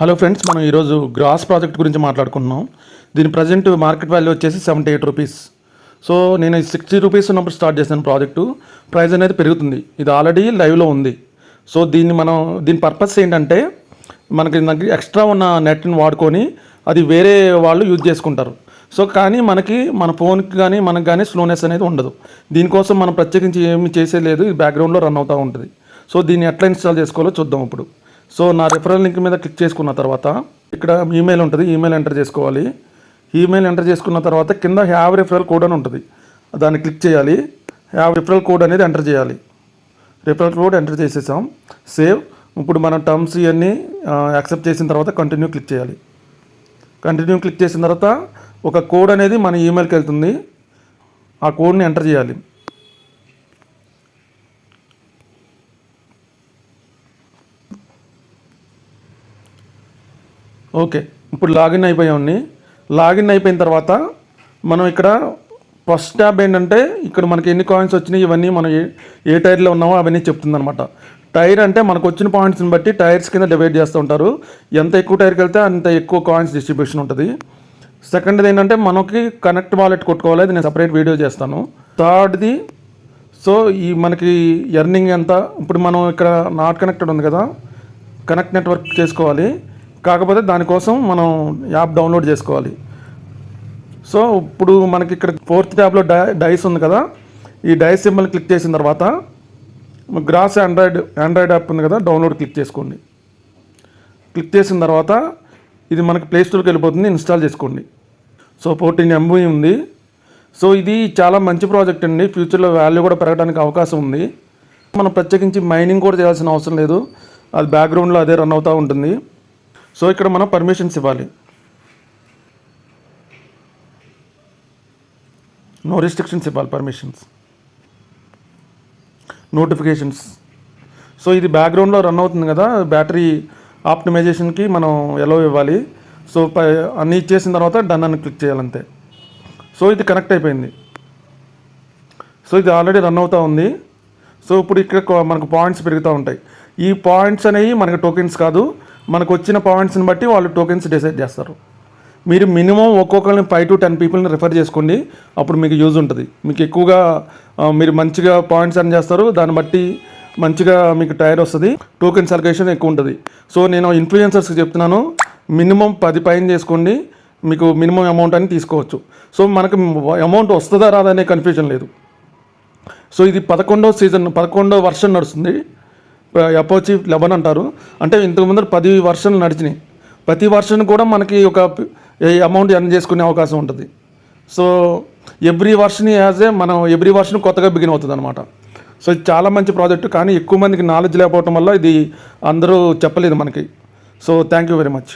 Hello friends మనం ఈరోజు gross project గురించి మాట్లాడుకుంటున్నాం. దీని ప్రజెంట్ మార్కెట్ వాల్యూ వచ్చేసి సెవెంటీ ఎయిట్ రూపీస్. సో నేను సిక్స్టీ రూపీస్ ఉన్నప్పుడు స్టార్ట్ చేశాను ప్రాజెక్టు. ప్రైస్ అనేది పెరుగుతుంది. ఇది ఆల్రెడీ లైవ్లో ఉంది. సో దీన్ని మనం దీని పర్పస్ ఏంటంటే మనకి ఎక్స్ట్రా ఉన్న నెట్ని వాడుకొని అది వేరే వాళ్ళు యూజ్ చేసుకుంటారు. సో కానీ మనకి మన ఫోన్కి కానీ మనకు కానీ స్లోనెస్ అనేది ఉండదు. దీనికోసం మనం ప్రత్యేకించి ఏమి చేసే లేదు. ఇది బ్యాక్గ్రౌండ్లో రన్ అవుతూ ఉంటుంది. సో దీన్ని ఎట్లా ఇన్స్టాల్ చేసుకోవాలో చూద్దాం ఇప్పుడు. సో నా రిఫరల్ లింక్ మీద క్లిక్ చేసుకున్న తర్వాత ఇక్కడ ఈమెయిల్ ఉంటుంది ఈమెయిల్ ఎంటర్ చేసుకోవాలి. ఈమెయిల్ ఎంటర్ చేసుకున్న తర్వాత కింద హ్యావ్ రిఫరల్ కోడ్ అని ఉంటుంది. దాన్ని క్లిక్ చేయాలి. హ్యావ్ రిఫరల్ కోడ్ అనేది ఎంటర్ చేయాలి. రిఫరల్ కోడ్ ఎంటర్ చేసేసాం. సేవ్ ఇప్పుడు మనం టర్మ్స్ ఇవన్నీ యాక్సెప్ట్ చేసిన తర్వాత కంటిన్యూ క్లిక్ చేయాలి. కంటిన్యూ క్లిక్ చేసిన తర్వాత ఒక కోడ్ అనేది మన ఈమెయిల్కి వెళ్తుంది. ఆ కోడ్ని ఎంటర్ చేయాలి. ఓకే. ఇప్పుడు లాగిన్ అయిపోయామండి లాగిన్ అయిపోయిన తర్వాత మనం ఇక్కడ ఫస్ట్ ట్యాబ్ ఏంటంటే ఇక్కడ మనకి ఎన్ని కాయిన్స్ వచ్చినాయి ఇవన్నీ మనం ఏ ఏ టైర్లో ఉన్నామో అవన్నీ చెప్తుందనమాట టైర్ అంటే మనకు వచ్చిన పాయింట్స్ని బట్టి టైర్స్ కింద డివైడ్ చేస్తూ ఉంటారు. ఎంత ఎక్కువ టైర్కి వెళ్తే అంత ఎక్కువ కాయిన్స్ డిస్ట్రిబ్యూషన్ ఉంటుంది. సెకండ్ది ఏంటంటే మనకి కనెక్ట్ వాలెట్ కొట్టుకోవాలి. అది నేను సపరేట్ వీడియో చేస్తాను. థర్డ్ది సో ఈ మనకి ఎర్నింగ్ ఎంత? ఇప్పుడు మనం ఇక్కడ నాట్ కనెక్టెడ్ ఉంది కదా. కనెక్ట్ నెట్వర్క్ చేసుకోవాలి. కాకపోతే దానికోసం మనం యాప్ డౌన్లోడ్ చేసుకోవాలి. సో ఇప్పుడు మనకి ఇక్కడ ఫోర్త్ ట్యాబ్లో డై డైస్ ఉంది కదా. ఈ డైస్ సింబల్ క్లిక్ చేసిన తర్వాత గ్రాస్ ఆండ్రాయిడ్ ఆండ్రాయిడ్ యాప్ ఉంది కదా డౌన్లోడ్ క్లిక్ చేసుకోండి. క్లిక్ చేసిన తర్వాత ఇది మనకి ప్లేస్టోర్కి వెళ్ళిపోతుంది ఇన్స్టాల్ చేసుకోండి. సో ఫోర్టీన్ ఎంబీ ఉంది. సో ఇది చాలా మంచి ప్రాజెక్ట్ అండి. ఫ్యూచర్లో వాల్యూ కూడా పెరగడానికి అవకాశం ఉంది. మనం ప్రత్యేకించి మైనింగ్ కూడా చేయాల్సిన అవసరం లేదు. అది బ్యాక్గ్రౌండ్లో అదే రన్ అవుతూ ఉంటుంది. సో ఇక్కడ మనం పర్మిషన్స్ ఇవ్వాలి. నో రిస్ట్రిక్షన్స్ ఇవ్వాలి పర్మిషన్స్ నోటిఫికేషన్స్ సో ఇది బ్యాక్గ్రౌండ్లో రన్ అవుతుంది కదా బ్యాటరీ ఆప్టిమైజేషన్కి మనం ఎలా ఇవ్వాలి. సో పై అన్నీ ఇచ్చేసిన తర్వాత డన్ అని క్లిక్ చేయాలంతే. సో ఇది కనెక్ట్ అయిపోయింది. సో ఇది ఆల్రెడీ రన్ అవుతూ ఉంది. సో ఇప్పుడు ఇక్కడ మనకు పాయింట్స్ పెరుగుతూ ఉంటాయి. ఈ పాయింట్స్ అనేవి మనకి టోకెన్స్ కాదు. మనకు వచ్చిన పాయింట్స్ని బట్టి వాళ్ళు టోకెన్స్ డిసైడ్ చేస్తారు. మీరు మినిమం ఒక్కొక్కరిని ఫైవ్ టు టెన్ పీపుల్ని రిఫర్ చేసుకోండి. అప్పుడు మీకు యూజ్ ఉంటుంది. మీకు ఎక్కువగా మీరు మంచిగా పాయింట్స్ అర్న్ చేస్తారు. దాన్ని బట్టి మంచిగా మీకు టైర్ వస్తుంది. టోకెన్స్ అలొకేషన్ ఎక్కువ ఉంటుంది. సో నేను ఇన్ఫ్లుయెన్సర్స్కి చెప్తున్నాను. మినిమం పది పైన చేసుకోండి. మీకు మినిమం అమౌంట్ అని తీసుకోవచ్చు. సో మనకు అమౌంట్ వస్తుందా రాదా కన్ఫ్యూజన్ లేదు. సో ఇది పదకొండవ సీజన్ పదకొండవ వర్షన్ నడుస్తుంది. అపోచి లెవెన్ అంటారు. అంటే ఇంతకు ముందర పది వర్షన్లు నడిచినాయి. ప్రతి వర్షన్ కూడా మనకి ఒక అమౌంట్ ఎర్న్ చేసుకునే అవకాశం ఉంటుంది. So every version as a మనం ఎవ్రీ వర్షన్ కొత్తగా బిగిన్ అవుతుంది అనమాట సో ఇది చాలా మంచి ప్రాజెక్ట్ కానీ ఎక్కువ మందికి నాలెడ్జ్ లేకపోవటం వల్ల ఇది అందరూ చెప్పలేదు మనకి. So thank you very much